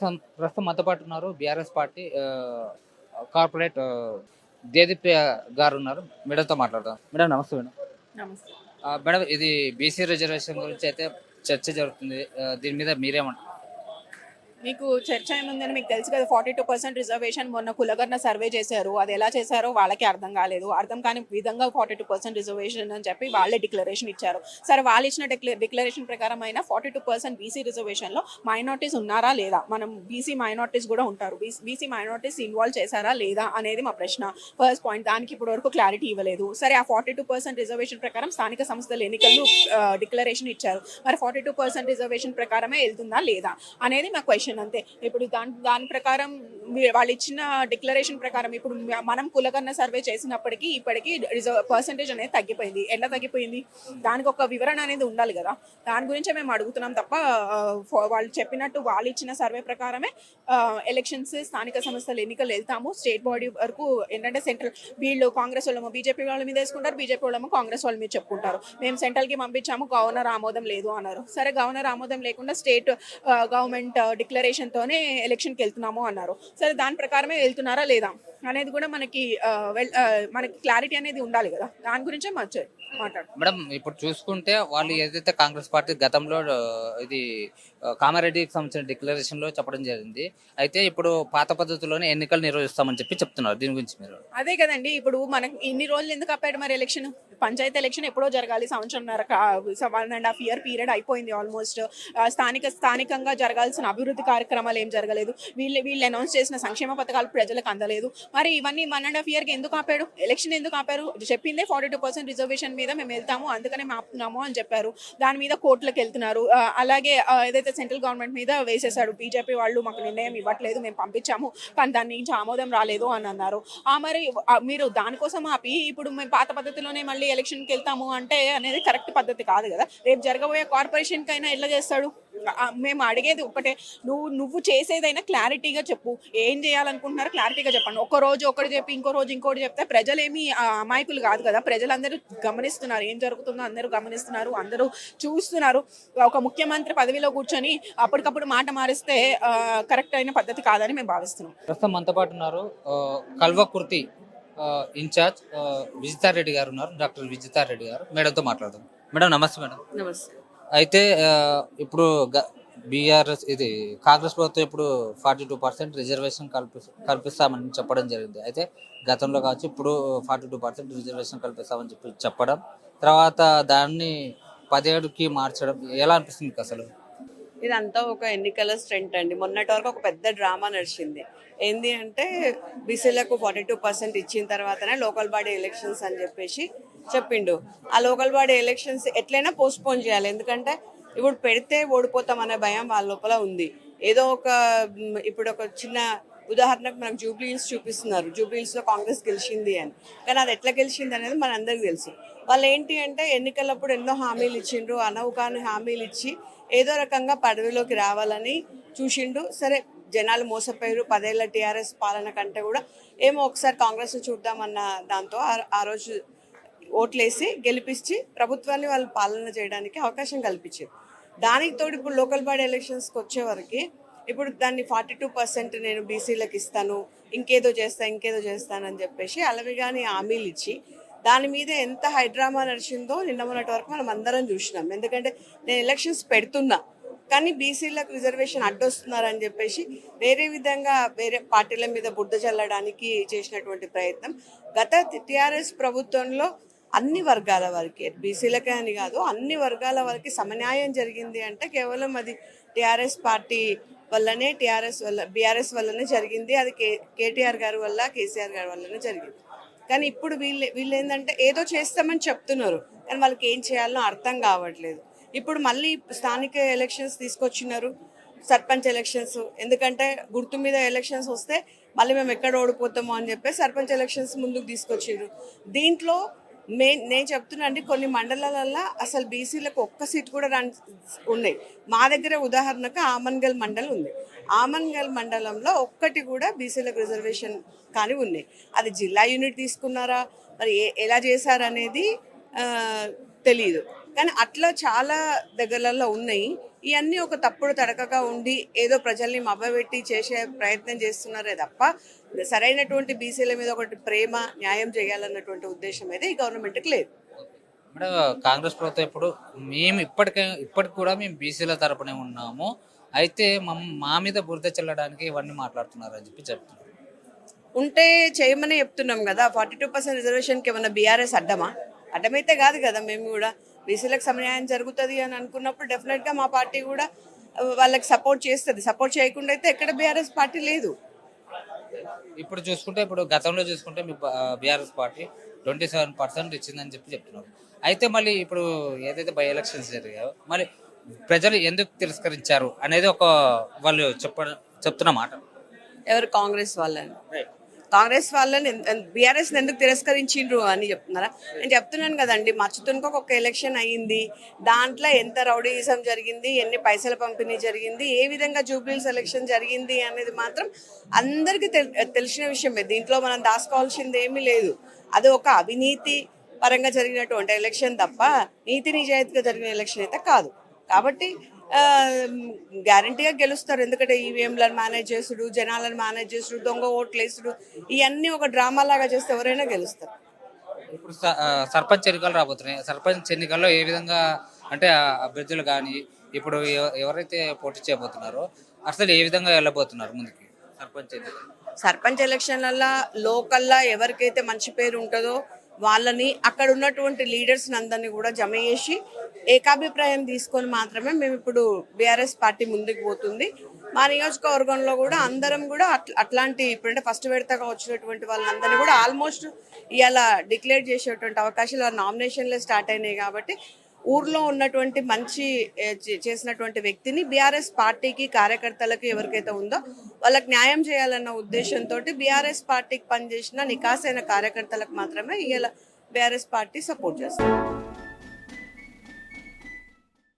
ప్రస్తుతం ప్రస్తుతం మనతో పాటు ఉన్నారు బీఆర్ఎస్ పార్టీ కార్పొరేట్ ఆ, దేదీప్య గారు ఉన్నారు. మేడంతో మాట్లాడదాం. మేడం నమస్తే మేడం. నమస్తే. మేడం ఇది బీసీ రిజర్వేషన్ గురించి అయితే చర్చ జరుగుతుంది. దీని మీద మీరేమంటారు? మీకు చర్చ ఏముందని మీకు తెలుసు కదా ఫార్టీ టూ పర్సెంట్ రిజర్వేషన్ మొన్న కులగర్న సర్వే చేశారు. అది ఎలా చేశారో వాళ్ళకి అర్థం కాలేదు. అర్థం కాని విధంగా ఫార్టీ టూ పర్సెంట్ రిజర్వేషన్ అని చెప్పి వాళ్ళే డిక్లరేషన్ ఇచ్చారు. సరే వాళ్ళు ఇచ్చిన డిక్లరేషన్ ప్రకారం అయినా ఫార్టీ టూ పర్సెంట్ బీసీ రిజర్వేషన్లో మైనార్టీస్ ఉన్నారా లేదా? మనం బీసీ మైనార్టీస్ కూడా ఉంటారు. బీసీ మైనార్టీస్ ఇన్వాల్వ్ చేశారా లేదా అనేది మా ప్రశ్న. ఫస్ట్ పాయింట్ దానికి ఇప్పటి వరకు క్లారిటీ ఇవ్వలేదు. సరే ఆ ఫార్టీ టూ పర్సెంట్ రిజర్వేషన్ ప్రకారం స్థానిక సంస్థల ఎన్నికలు డిక్లరేషన్ ఇచ్చారు. మరి ఫార్టీ టూ పర్సెంట్ రిజర్వేషన్ ప్రకారమే వెళ్తుందా లేదా అనేది మా క్వశ్చన్ అంతే. ఇప్పుడు దాని దాని ప్రకారం వాళ్ళు ఇచ్చిన డిక్లరేషన్ ప్రకారం ఇప్పుడు మనం కులకన్న సర్వే చేసినప్పటికీ ఇప్పటికీ రిజర్వ్ పర్సంటేజ్ అనేది తగ్గిపోయింది. ఎట్లా తగ్గిపోయింది? దానికి ఒక వివరణ అనేది ఉండాలి కదా. దాని గురించే మేము అడుగుతున్నాం తప్ప వాళ్ళు చెప్పినట్టు వాళ్ళు ఇచ్చిన సర్వే ప్రకారమే ఎలక్షన్స్ స్థానిక సంస్థలు ఎన్నికలు వెళ్తాము. స్టేట్ బాడీ వరకు ఏంటంటే సెంట్రల్ వీళ్ళు కాంగ్రెస్ వాళ్ళము బీజేపీ వాళ్ళ మీద వేసుకుంటారు బీజేపీ వాళ్ళము కాంగ్రెస్ వాళ్ళ మీద చెప్పుకుంటారు. మేము సెంట్రల్కి పంపించాము గవర్నర్ ఆమోదం లేదు అన్నారు. సరే గవర్నర్ ఆమోదం లేకుండా స్టేట్ గవర్నమెంట్ డిక్లరేషన్తోనే ఎలక్షన్కి వెళ్తున్నాము అన్నారు. సరే దాని ప్రకారమే వెళ్తున్నారా లేదా అనేది కూడా మనకి వెల్- మనకి క్లారిటీ అనేది ఉండాలి కదా. దాని గురించే మంచి మేడం ఇప్పుడు చూసుకుంటే వాళ్ళు ఏదైతే కాంగ్రెస్ పార్టీ గతంలో ఇది కామారెడ్డికి సంబంధించిన డిక్లరేషన్లో చెప్పడం జరిగింది అయితే ఇప్పుడు పాత పద్ధతిలోనే ఎన్నికలు నిర్వహిస్తామని చెప్పి చెప్తున్నారు. దీని గురించి మీరు? అదే కదండి ఇప్పుడు మనకి ఇన్ని రోజులు ఎందుకు ఆపాడు మరి ఎలక్షన్ పంచాయతీ ఎలక్షన్ ఎప్పుడో జరగాలి సంవత్సరంన్నర one and half year period అయిపోయింది ఆల్మోస్ట్ స్థానిక స్థానికంగా జరగాల్సిన అభివృద్ధి కార్యక్రమాలు ఏం జరగలేదు. వీళ్ళు వీళ్ళు అనౌన్స్ చేసిన సంక్షేమ పథకాలు ప్రజలకు అందలేదు. మరి ఇవన్నీ వన్ అండ్ హాఫ్ ఇయర్కి ఎందుకు ఆపాడు? ఎలక్షన్ ఎందుకు ఆపారు? చెప్పిందే ఫార్టీ రిజర్వేషన్ మీద మేము వెళ్తాము అందుకనే మాపుతున్నాము ఆపుతున్నాము అని చెప్పారు. దాని మీద కోర్టులకు వెళ్తున్నారు. అలాగే ఏదైతే సెంట్రల్ గవర్నమెంట్ మీద వేసేసాడు బీజేపీ వాళ్ళు మాకు నిర్ణయం ఇవ్వట్లేదు మేము పంపించాము కానీ దాని నుంచి ఆమోదం రాలేదు అని అన్నారు. ఆ మరి మీరు దానికోసం ఆపి ఇప్పుడు మేము పాత పద్ధతిలోనే మళ్ళీ ఎలక్షన్కి వెళ్తాము అంటే అనేది కరెక్ట్ పద్ధతి కాదు కదా. రేపు జరగబోయే కార్పొరేషన్కి అయినా ఎట్లా చేస్తాడు? మేము అడిగేది ఒకటే నువ్వు నువ్వు చేసేదైనా క్లారిటీగా చెప్పు. ఏం చేయాలనుకుంటున్నారో క్లారిటీగా చెప్పండి. ఒక రోజు ఒకటి చెప్పి ఇంకో రోజు ఇంకోటి చెప్తే ప్రజలేమి ఆ, అమాయకులు కాదు కదా. ప్రజలందరూ గమనిస్తున్నారు. ఏం జరుగుతుందో అందరూ గమనిస్తున్నారు. అందరూ చూస్తున్నారు. ఒక ముఖ్యమంత్రి పదవిలో కూర్చొని అప్పటికప్పుడు మాట మారిస్తే కరెక్ట్ అయిన పద్ధతి కాదని మేము భావిస్తున్నాం. ప్రస్తుతం మనతో పాటు ఉన్నారు కల్వకుర్తి ఆ, ఇన్ఛార్జ్ విజితారెడ్డి గారు ఉన్నారు. డాక్టర్ విజితారెడ్డి గారు. మేడంతో మాట్లాడదాం. మేడం నమస్తే మేడం. నమస్తే. అయితే ఇప్పుడు బీఆర్ఎస్ ఇది కాంగ్రెస్ ప్రభుత్వం ఇప్పుడు ఫార్టీ టూ పర్సెంట్ రిజర్వేషన్ కల్పి కల్పిస్తామని చెప్పడం జరిగింది. అయితే గతంలో కావచ్చు ఇప్పుడు ఫార్టీ టూ పర్సెంట్ రిజర్వేషన్ కల్పిస్తామని చెప్పి చెప్పడం తర్వాత దాన్ని పదిహేడుకి మార్చడం ఎలా అనిపిస్తుంది అసలు? ఇదంతా ఒక ఎన్నికల స్ట్రెంట్ అండి. మొన్నటి వరకు ఒక పెద్ద డ్రామా నడిచింది. ఏంది అంటే బీసీలకు ఫార్టీ టూ పర్సెంట్ ఇచ్చిన తర్వాతనే లోకల్ బాడీ ఎలక్షన్స్ అని చెప్పేసి చెప్పిండు. ఆ లోకల్ బాడీ ఎలక్షన్స్ ఎట్లయినా పోస్ట్పోన్ చేయాలి. ఎందుకంటే ఇప్పుడు పెడితే ఓడిపోతాం అనే భయం వాళ్ళ లోపల ఉంది. ఏదో ఒక ఇప్పుడు ఒక చిన్న ఉదాహరణకు మనకు జూబ్లీహిల్స్ చూపిస్తున్నారు. జూబ్లీహిల్స్లో కాంగ్రెస్ గెలిచింది అని. కానీ అది ఎట్లా గెలిచింది అనేది మన అందరికి తెలుసు. వాళ్ళు ఏంటి అంటే ఎన్నికలప్పుడు ఎన్నో హామీలు ఇచ్చిండ్రు. అనవకాని హామీలు ఇచ్చి ఏదో రకంగా పదవిలోకి రావాలని చూసిండు. సరే జనాలు మోసపోయారు. పదేళ్ళ టీఆర్ఎస్ పాలన కంటే కూడా ఏమో ఒకసారి కాంగ్రెస్ చూద్దామన్న దాంతో ఆ- ఆ రోజు ఓట్లేసి గెలిపించి ప్రభుత్వాన్ని వాళ్ళు పాలన చేయడానికి అవకాశం కల్పించారు. దానికి తోడు ఇప్పుడు లోకల్ బాడీ ఎలక్షన్స్కి వచ్చేవరకు ఇప్పుడు దాన్ని ఫార్టీ టూ పర్సెంట్ నేను బీసీలకు ఇస్తాను ఇంకేదో చేస్తా ఇంకేదో చేస్తానని చెప్పేసి అలవిగాని హామీలు ఇచ్చి దాని మీద ఎంత హైడ్రామా నడిచిందో నిన్న మొన్నటి వరకు మనం అందరం చూసినాం. ఎందుకంటే నేను ఎలక్షన్స్ పెడుతున్నా కానీ బీసీలకు రిజర్వేషన్ అడ్డొస్తున్నారని చెప్పేసి వేరే విధంగా వేరే పార్టీల మీద బుడ్డ చల్లడానికి చేసినటువంటి ప్రయత్నం గత టీఆర్ఎస్ ప్రభుత్వంలో అన్ని వర్గాల వారికి బీసీలకే అని కాదు అన్ని వర్గాల వారికి సమన్యాయం జరిగింది అంటే కేవలం అది టీఆర్ఎస్ పార్టీ వల్లనే టీఆర్ఎస్ వల్ల బీఆర్ఎస్ వల్లనే జరిగింది అది కే కేటీఆర్ గారి వల్ల కేసీఆర్ గారి వల్లనే జరిగింది. కానీ ఇప్పుడు వీళ్ళు వీళ్ళు ఏంటంటే ఏదో చేస్తామని చెప్తున్నారు కానీ వాళ్ళకి ఏం చేయాలో అర్థం కావట్లేదు. ఇప్పుడు మళ్ళీ స్థానిక ఎలక్షన్స్ తీసుకొచ్చినారు సర్పంచ్ ఎలక్షన్స్ ఎందుకంటే గుర్తు మీద ఎలక్షన్స్ వస్తే మళ్ళీ మేము ఎక్కడ ఓడిపోతామో అని చెప్పి సర్పంచ్ ఎలక్షన్స్ ముందుకు తీసుకొచ్చిండ్రు దీంట్లో మే నేను చెప్తున్నా అండి కొన్ని మండలాలల్లో అసలు బీసీలకు ఒక్క సీట్ కూడా రాని ఉన్నాయి. మా దగ్గర ఉదాహరణకు ఆమన్గల్ మండలం ఉంది. ఆమన్గల్ మండలంలో ఒక్కటి కూడా బీసీలకు రిజర్వేషన్ కానీ ఉన్నాయి. అది జిల్లా యూనిట్ తీసుకున్నారా? మరి ఏ- ఎలా చేశారనేది తెలియదు కానీ అట్లా చాలా దగ్గరలలో ఉన్నాయి. ఇవన్నీ ఒక తప్పుడు తడకగా ఉండి ఏదో ప్రజల్ని మభ్యపెట్టి చేసే ప్రయత్నం చేస్తున్నారే తప్ప సరైనటువంటి బీసీల మీద ఒకటి ప్రేమ న్యాయం చేయాలన్నటువంటి ఉద్దేశం అయితే ఈ గవర్నమెంట్కి లేదు. మేడం కాంగ్రెస్ ప్రభుత్వం ఇప్పుడు మేము ఇప్పటికే ఇప్పటికి కూడా మేము బీసీల తరపునే ఉన్నాము. అయితే మా మీద బురద చల్లడానికి ఇవన్నీ మాట్లాడుతున్నారు అని చెప్పి చెప్తున్నారు. ఉంటే చేయమని చెప్తున్నాం కదా ఫార్టీ టూ పర్సెంట్ రిజర్వేషన్కి ఏమన్నా బీఆర్ఎస్ అడ్డమా? అడ్డమైతే కాదు కదా మేము కూడా బీసీలకు సమన్యాయం జరుగుతుంది అని అనుకున్నప్పుడు డెఫినెట్గా మా పార్టీ కూడా వాళ్ళకి సపోర్ట్ చేస్తుంది. సపోర్ట్ చేయకుండా అయితే ఎక్కడ బీఆర్ఎస్ పార్టీ లేదు. ఇప్పుడు చూసుకుంటే ఇప్పుడు గతంలో చూసుకుంటే మీ BRS party twenty seven percent ఇచ్చిందని చెప్పి చెప్తున్నారు. అయితే మళ్ళీ ఇప్పుడు ఏదైతే బై ఎలక్షన్స్ జరిగాయో మరి ప్రజలు ఎందుకు తిరస్కరించారు అనేది ఒక వాళ్ళు చెప్ప చెప్తున్న మాట. ఎవరు? కాంగ్రెస్ వాళ్ళని. కాంగ్రెస్ వాళ్ళని బీఆర్ఎస్ ఎందుకు తిరస్కరించిండ్రు అని చెప్తున్నారా? నేను చెప్తున్నాను కదండి మచ్చుతునికి ఒక ఎలక్షన్ అయ్యింది. దాంట్లో ఎంత రౌడీయిజం జరిగింది ఎన్ని పైసల పంపిణీ జరిగింది ఏ విధంగా జూబ్లీస్ సెలక్షన్ జరిగింది అనేది మాత్రం అందరికీ తెల్- తెలిసిన విషయమే. దీంట్లో మనం దాచుకోవాల్సింది ఏమీ లేదు. అది ఒక అవినీతి పరంగా జరిగినటువంటి ఎలక్షన్ తప్ప నీతి నిజాయితీగా జరిగిన ఎలక్షన్ అయితే కాదు. కాబట్టి గ్యారంటీగా గెలుస్తారు. ఎందుకంటే ఈవీఎంలను మేనేజ్ చేసుడు జనాలను మేనేజ్ చేసుడు దొంగ ఓట్లు వేసుడు ఇవన్నీ ఒక డ్రామా లాగా చేస్తే ఎవరైనా గెలుస్తారు. ఇప్పుడు సర్పంచ్ ఎన్నికలు రాబోతున్నాయి. సర్పంచ్ ఎన్నికల్లో ఏ విధంగా అంటే అభ్యర్థులు కానీ ఇప్పుడు ఎవ- ఎవరైతే పోటీ చేయబోతున్నారో అసలు ఏ విధంగా వెళ్ళబోతున్నారు ముందుకి సర్పంచ్ ఎన్నికలు? సర్పంచ్ ఎలక్షన్లలో లోకల్లా ఎవరికైతే మంచి పేరు ఉంటుందో వాళ్ళని అక్కడ ఉన్నటువంటి లీడర్స్ అందరినీ కూడా జమ చేసి ఏకాభిప్రాయం తీసుకొని మాత్రమే మేము ఇప్పుడు బీఆర్ఎస్ పార్టీ ముందుకు పోతుంది. మా నియోజకవర్గంలో కూడా అందరం కూడా అట్లాంటి ఇప్పుడంటే ఫస్ట్ విడతగా వచ్చినటువంటి వాళ్ళందరినీ కూడా ఆల్మోస్ట్ ఇవాళ డిక్లేర్ చేసేటువంటి అవకాశాలు నామినేషన్లే స్టార్ట్ అయినాయి కాబట్టి ఊర్లో ఉన్నటువంటి మంచి చేసినటువంటి వ్యక్తిని బీఆర్ఎస్ పార్టీకి కార్యకర్తలకు ఎవరికైతే ఉందో వాళ్ళకి న్యాయం చేయాలన్న ఉద్దేశంతో బీఆర్ఎస్ పార్టీకి పనిచేసిన నికాసైన కార్యకర్తలకు మాత్రమే ఇలా బీఆర్ఎస్ పార్టీ సపోర్ట్ చేస్తుంది.